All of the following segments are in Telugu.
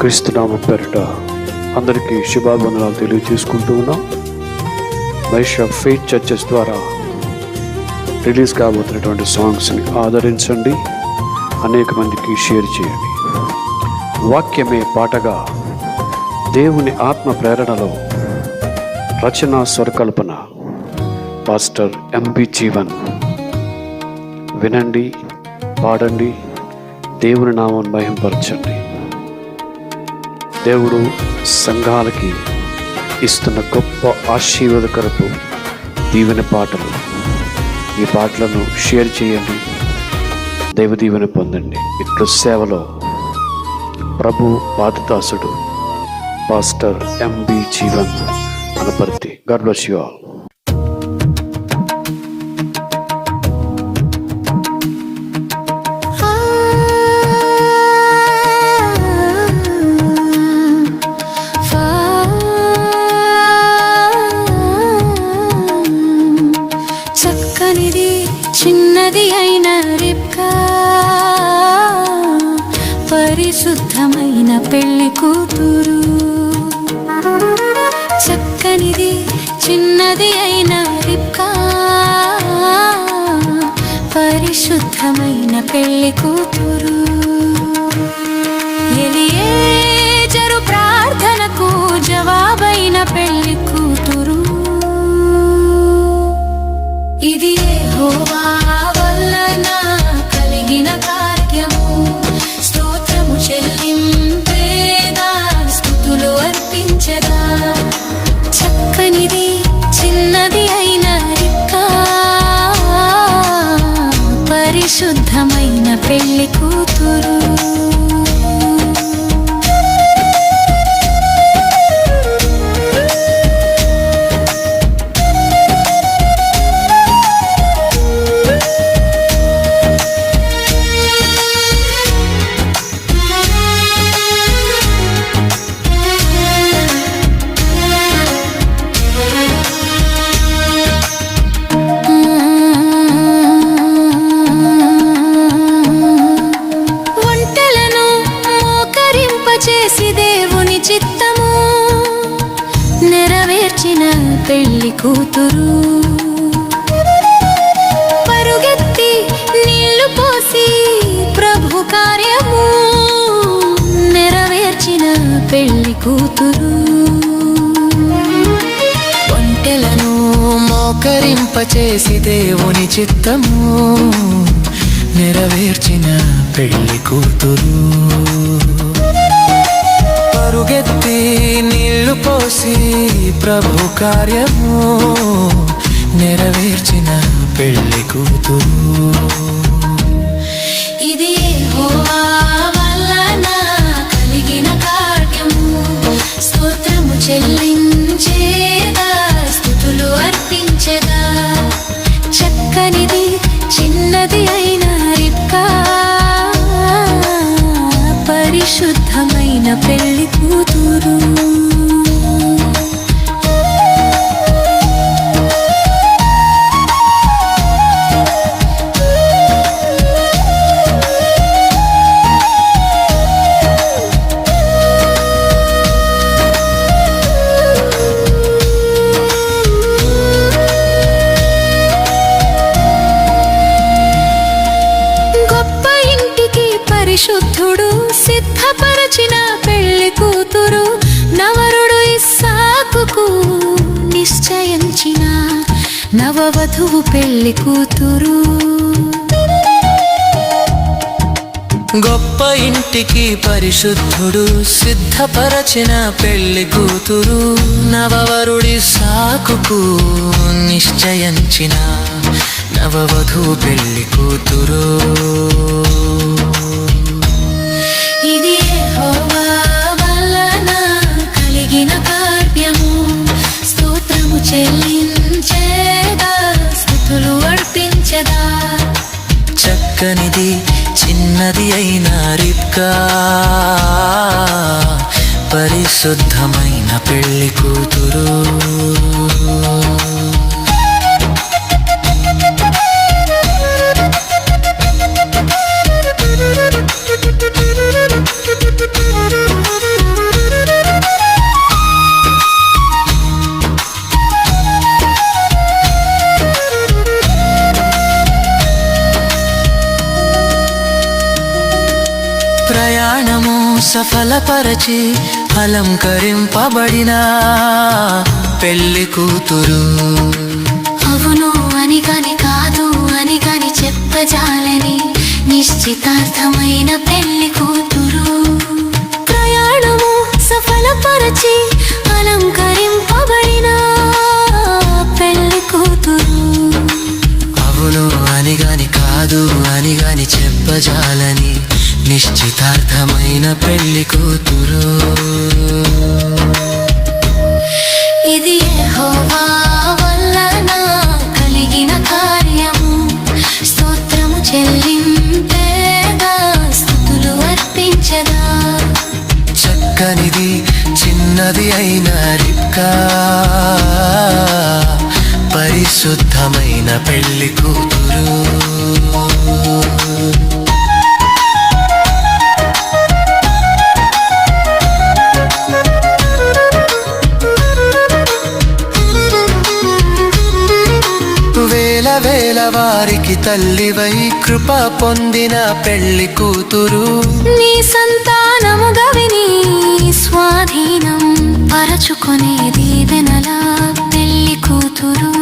క్రీస్తునామ పేరిట అందరికీ శుభాబంధనాలు తెలియజేసుకుంటూ ఉన్నాం. వైష్ ఫేట్ ఫెయిత్ చర్చెస్ ద్వారా రిలీజ్ కాబోతున్నటువంటి సాంగ్స్ని ఆదరించండి. అనేక మందికి షేర్ చేయండి. వాక్యమే పాటగా దేవుని ఆత్మ ప్రేరణలో రచన స్వరకల్పన పాస్టర్ ఎంపి జీవన్. వినండి పాడండి దేవుని నామం మహింపరచండి. దేవుడు సంఘాలకి ఇస్తున్న గొప్ప ఆశీర్వాదకరపు దీవెన పాటలు. ఈ పాటలను షేర్ చేయండి. దైవ దీవెన పొందండి. ఇట్లు సేవలో ప్రభు పాదదాసుడు pastor MB Jeevan Anaparthi. God bless you all. పరిశుద్ధమైన పెళ్ళి కూతురు. చక్కనిది చిన్నది అయిన పరిశుద్ధమైన పెళ్ళి కూతురు. ఎలియేజరు ప్రార్థనకు జవాబైన పెళ్ళి కూతురు. ఇది హోవా పరిశుద్ధమైన పెళ్ళి కూతురు. పెళ్ళి కూతురు. ఒంటెలను మోకరింపచేసి దేవుని చిత్తము నెరవేర్చిన పెళ్ళి కూతురు. పరుగెత్తి నీళ్ళు పోసి ప్రభు కార్యము నవవధువు పెళ్ళి కూతురు. గొప్ప ఇంటికి పరిశుద్ధుడు సిద్ధపరచిన పెళ్ళి కూతురు నవవరుడి సాకుకు నిశ్చయించిన నవవధు పెళ్ళి కూతురు. ఇది కలిగిన కార్యము. స్తోత్రము నది అయిన రిబ్కా. పరిశుద్ధమైన పెళ్ళి కూతురు. సఫలపరచి అలంకరింపబడిన పెళ్ళి కూతురు. అవును అని కాని కాదు అని కాని చెప్పజాలని నిశ్చితార్థమైన పెళ్ళి కూతురు. పెళ్ళి కూతురు. ఇది కలిగిన స్తోత్రము అర్పించదా చక్కనిది చిన్నది అయిన పరిశుద్ధమైన పెళ్ళి కూతురు. తల్లివై కృప పొందిన పెళ్ళి కూతురు. నీ సంతానము గవిని స్వాధీనం పరచుకునే దీవెనల పెళ్ళి కూతురు.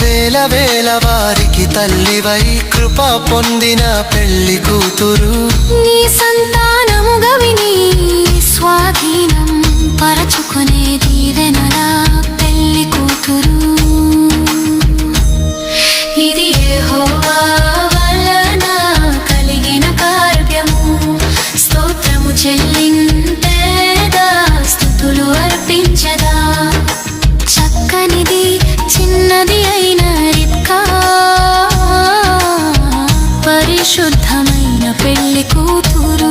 వేల వేల వారికి తల్లివై కృప పొందిన పెళ్ళి కూతురు. నీ సంతానము గవిని స్వాధీనం పరచుకునే దీవెనల పెళ్ళి కూతురు. పెళ్ళి కూతురు.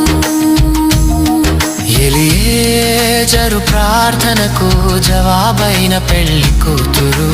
ఎలియేజరు ప్రార్థనకు జవాబైన పెళ్ళి కూతురు.